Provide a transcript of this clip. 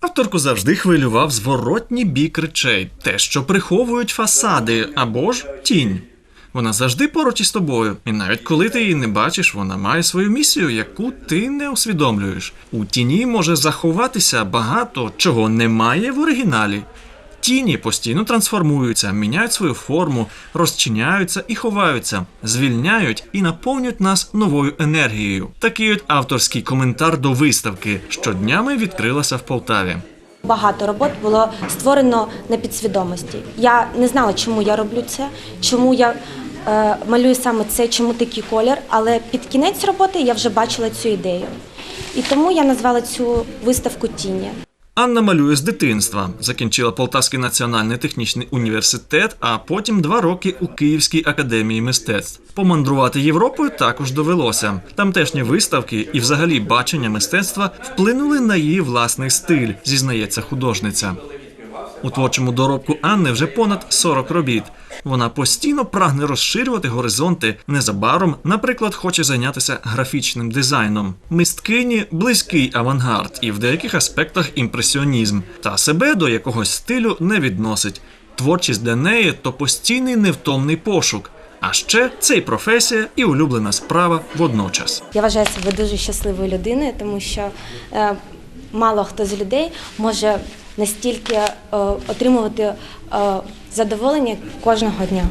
Авторку завжди хвилював зворотній бік речей, те, що приховують фасади або ж тінь. Вона завжди поруч із тобою, і навіть коли ти її не бачиш, вона має свою місію, яку ти не усвідомлюєш. У тіні може заховатися багато чого немає в оригіналі. Тіні постійно трансформуються, міняють свою форму, розчиняються і ховаються, звільняють і наповнюють нас новою енергією. Такий от авторський коментар до виставки, що днями відкрилася в Полтаві. Багато робот було створено на підсвідомості. Я не знала, чому я роблю це, чому я е, малюю саме це, чому такий колір, але під кінець роботи я вже бачила цю ідею. І тому я назвала цю виставку Тіні. Анна малює з дитинства, закінчила Полтавський національний технічний університет, а потім два роки у Київській академії мистецтв. Помандрувати Європою також довелося. Тамтешні виставки і, взагалі, бачення мистецтва вплинули на її власний стиль, зізнається художниця. У творчому доробку Анни вже понад 40 робіт. Вона постійно прагне розширювати горизонти. Незабаром, наприклад, хоче зайнятися графічним дизайном. Мисткині близький авангард і в деяких аспектах імпресіонізм, та себе до якогось стилю не відносить. Творчість для неї то постійний невтомний пошук. А ще це і професія, і улюблена справа водночас. Я вважаю себе дуже щасливою людиною, тому що е, мало хто з людей може настільки е, отримувати е, задоволення кожного дня.